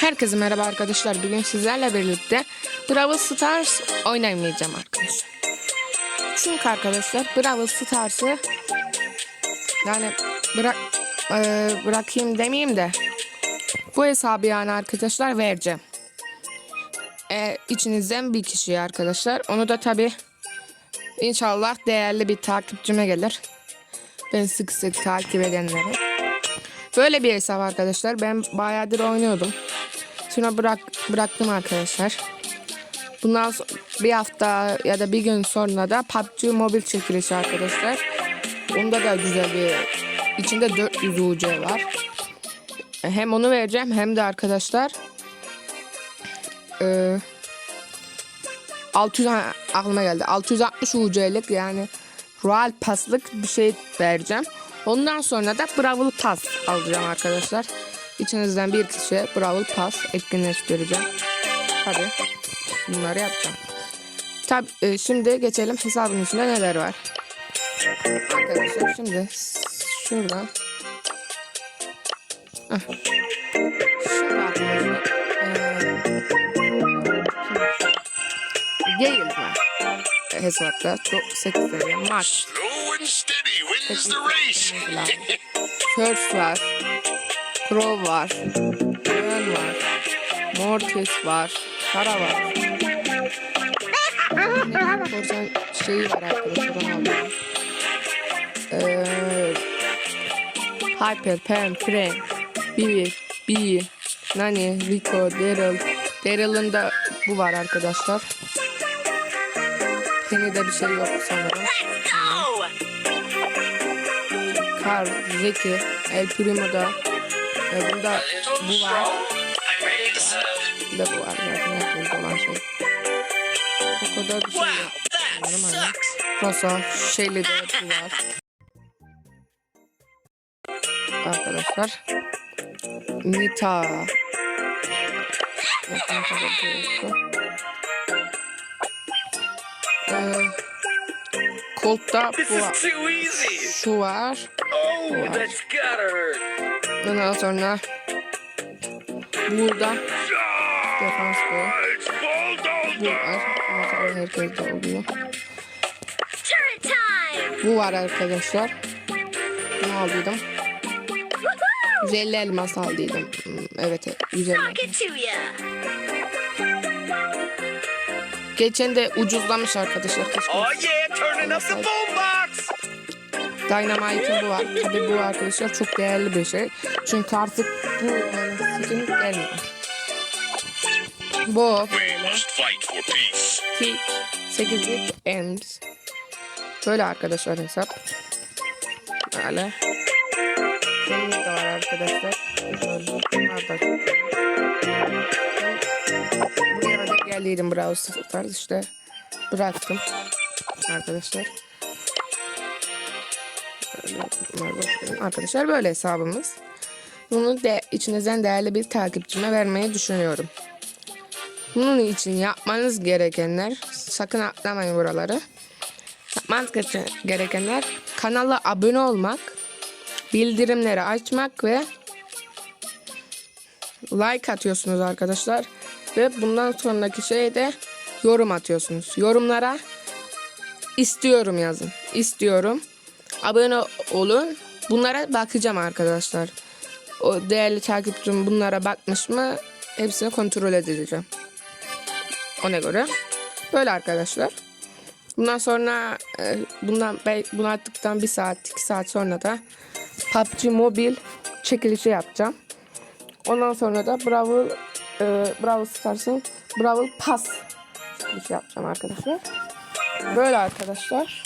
Herkese merhaba arkadaşlar. Bugün sizlerle birlikte Brawl Stars oynamayacağım arkadaşlar. Çünkü arkadaşlar Brawl Stars'ı yani bırak e, bırakayım demeyeyim de bu hesabı yani arkadaşlar vereceğim. E, içinizden bir kişiye arkadaşlar. Onu da tabi inşallah değerli bir takipçime gelir. Ben sık sık takip edenlere. Böyle bir hesap arkadaşlar. Ben bayağıdır oynuyordum. Sonra bırak bıraktım arkadaşlar. Bundan bir hafta ya da bir gün sonra da PUBG mobil çekilişi arkadaşlar. Onda da güzel bir içinde 400 UC var. Hem onu vereceğim hem de arkadaşlar eee 600 ha, aklıma geldi. 660 UC'lik yani Royal Pass'lık bir şey vereceğim. Ondan sonra da Brawl Pass alacağım arkadaşlar. İçinizden bir kişiye Brawl Pass etkinleştireceğim. Tabi bunları yapacağım. Tabi e, şimdi geçelim hesabın içinde neler var. Arkadaşlar şimdi arkadaşlar eee, Gale var hesapta. Çok 8 seviye. Max. Slow and steady wins the race. Curse var. Crow var. Leon var. Mortis var. Tara var. Korsan şeyi var arkadaşlar. Ee, Hyper, Pam, Frank, Bibi, Bee, Nani, Rico, Daryl. Daryl'ın da bu var arkadaşlar. Penny'de bir şey yok sanırım. Carl, Zeki, El Primo'da. E, bunda bu var. De bu var zaten herkeste olan şey. O kadar bir şey yok. Hani. Rosa, Shelly de bu var. Arkadaşlar. Nita. Ee, Colt'ta This bu var. Şu var. Oh, that's gotta hurt. Ondan sonra burada defans. It's Bu var. Herkes de oluyor. Bu var arkadaşlar. Ne aldıydım? 150 elmas aldıydım. Hmm, Evet, 150. Rocket to ya! Geçen de ucuzlamış arkadaşlar. Oh yeah, turning up the boombox. Dynamite'ın bu var. Tabii bu arkadaşlar çok değerli bir şey. Çünkü artık bu skin gelmiyor. Bu peace. Ki 8'lik Ems. Böyle arkadaşlar hesap. Böyle. Senin de var arkadaşlar. Böyle. Bunlar da Buraya da geldiydim Brawl Stars işte. Bıraktım. Arkadaşlar. Arkadaşlar böyle hesabımız. Bunu de içinizden değerli bir takipçime vermeyi düşünüyorum. Bunun için yapmanız gerekenler sakın atlamayın buraları. Yapmanız gere- gerekenler kanala abone olmak, bildirimleri açmak ve like atıyorsunuz arkadaşlar. Ve bundan sonraki şey de yorum atıyorsunuz. Yorumlara istiyorum yazın. İstiyorum. Abone olun. Bunlara bakacağım arkadaşlar. O değerli takipçim bunlara bakmış mı hepsini kontrol edeceğim. Ona göre. Böyle arkadaşlar. Bundan sonra e, bundan bunu attıktan bir saat iki saat sonra da PUBG Mobil çekilişi yapacağım. Ondan sonra da Brawl e, Brawl Stars'ın Brawl Pass çekilişi yapacağım arkadaşlar. Böyle arkadaşlar.